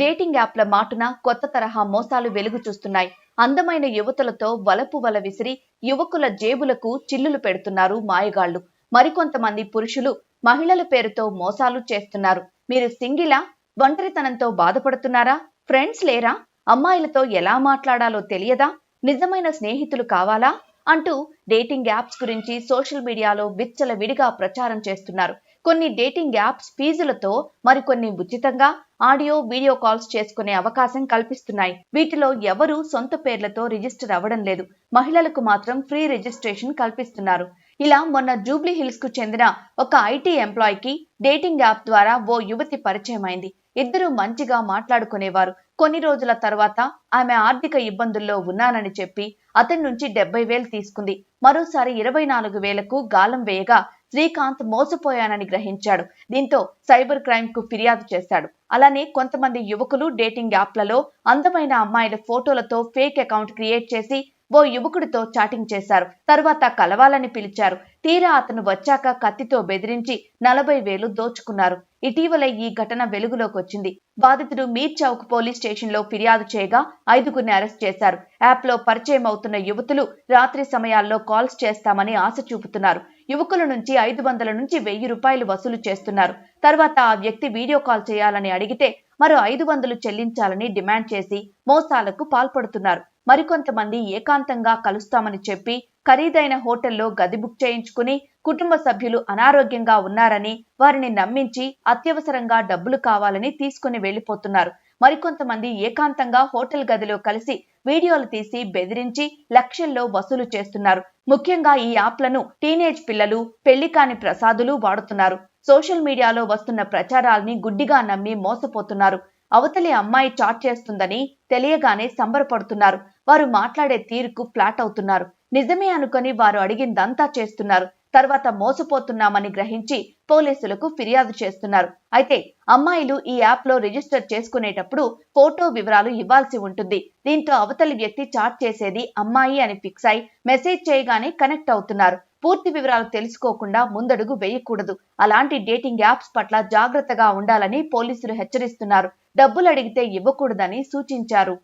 Dating యాప్ల మాటున కొత్త తరహా మోసాలు వెలుగు చూస్తున్నాయి. అందమైన యువతులతో వలపు వల విసిరి యువకుల జేబులకు చిల్లులు పెడుతున్నారు మాయగాళ్ళు మరికొంతమంది పురుషులు మహిళల పేరుతో మోసాలు చేస్తున్నారు. మీరు సింగిలా ఒంటరితనంతో బాధపడుతున్నారా? ఫ్రెండ్స్ లేరా? అమ్మాయిలతో ఎలా మాట్లాడాలో తెలియదా? నిజమైన స్నేహితులు కావాలా? అంటూ డేటింగ్ యాప్స్ గురించి సోషల్ మీడియాలో విచ్చలవిడిగా ప్రచారం చేస్తున్నారు. కొన్ని డేటింగ్ యాప్స్ ఫీజులతో మరికొన్ని ఉచితంగా ఆడియో వీడియో కాల్స్ చేసుకునే అవకాశం కల్పిస్తున్నాయి. వీటిలో ఎవరు సొంత పేర్లతో రిజిస్టర్ అవ్వడం లేదు. మహిళలకు మాత్రం ఫ్రీ రిజిస్ట్రేషన్ కల్పిస్తున్నారు. ఇలా మొన్న జూబ్లీ హిల్స్కు చెందిన ఒక ఐటీ ఎంప్లాయీకి డేటింగ్ యాప్ ద్వారా ఓ యువతి పరిచయం అయింది ఇద్దరు మంచిగా మాట్లాడుకునేవారు. కొన్ని రోజుల తర్వాత ఆమె ఆర్థిక ఇబ్బందుల్లో ఉన్నానని చెప్పి అతని నుంచి డెబ్బై వేలు తీసుకుంది. మరోసారి ఇరవై నాలుగు వేలకు గాలం వేయగా శ్రీకాంత్ మోసపోయానని గ్రహించాడు. దీంతో సైబర్ క్రైమ్కు ఫిర్యాదు చేశాడు. అలానే కొంతమంది యువకులు డేటింగ్ యాప్లలో అందమైన అమ్మాయిల ఫోటోలతో ఫేక్ అకౌంట్ క్రియేట్ చేసి ఓ యువకుడితో చాటింగ్ చేశారు. తర్వాత కలవాలని పిలిచారు. తీరా అతను వచ్చాక కత్తితో బెదిరించి నలభై వేలు దోచుకున్నారు. ఇటీవల ఈ ఘటన వెలుగులోకి వచ్చింది బాధితుడు మీర్ చౌక్ పోలీస్ స్టేషన్లో ఫిర్యాదు చేయగా ఐదుగురిని అరెస్ట్ చేశారు. యాప్లో పరిచయం అవుతున్న యువతులు రాత్రి సమయాల్లో కాల్స్ చేస్తామని ఆశ చూపుతున్నారు. యువకుల నుంచి ఐదు వందల నుంచి వెయ్యి రూపాయలు వసూలు చేస్తున్నారు. తర్వాత ఆ వ్యక్తి వీడియో కాల్ చేయాలని అడిగితే మరో ఐదు వందలు చెల్లించాలని డిమాండ్ చేసి మోసాలకు పాల్పడుతున్నారు. మరికొంతమంది ఏకాంతంగా కలుస్తామని చెప్పి ఖరీదైన హోటల్లో గది బుక్ చేయించుకుని కుటుంబ సభ్యులు అనారోగ్యంగా ఉన్నారని వారిని నమ్మించి అత్యవసరంగా డబ్బులు కావాలని తీసుకుని వెళ్ళిపోతున్నారు మరికొంతమంది ఏకాంతంగా హోటల్ గదిలో కలిసి వీడియోలు తీసి బెదిరించి లక్షల్లో వసూలు చేస్తున్నారు. ముఖ్యంగా ఈ యాప్లను టీనేజ్ పిల్లలు పెళ్ళి కాని ప్రసాదులు వాడుతున్నారు. సోషల్ మీడియాలో వస్తున్న ప్రచారాల్ని గుడ్డిగా నమ్మి మోసపోతున్నారు. అవతలి అమ్మాయి చాట్ చేస్తుందని తెలియగానే సంబరపడుతున్నారు. వారు మాట్లాడే తీరుకు ఫ్లాట్ అవుతున్నారు. నిజమే అనుకుని వారు అడిగిందంతా చేస్తున్నారు. తర్వాత మోసపోతున్నామని గ్రహించి పోలీసులకు ఫిర్యాదు చేస్తున్నారు. అయితే అమ్మాయిలు ఈ యాప్లో రిజిస్టర్ చేసుకునేటప్పుడు ఫోటో వివరాలు ఇవ్వాల్సి ఉంటుంది. దీంతో అవతలి వ్యక్తి చాట్ చేసేది అమ్మాయి అని ఫిక్స్ అయి మెసేజ్ చేయగానే కనెక్ట్ అవుతున్నారు. పూర్తి వివరాలు తెలుసుకోకుండా ముందడుగు వేయకూడదు. అలాంటి డేటింగ్ యాప్స్ పట్ల జాగ్రత్తగా ఉండాలని పోలీసులు హెచ్చరిస్తున్నారు. డబ్బులు అడిగితే ఇవ్వకూడదని సూచించారు.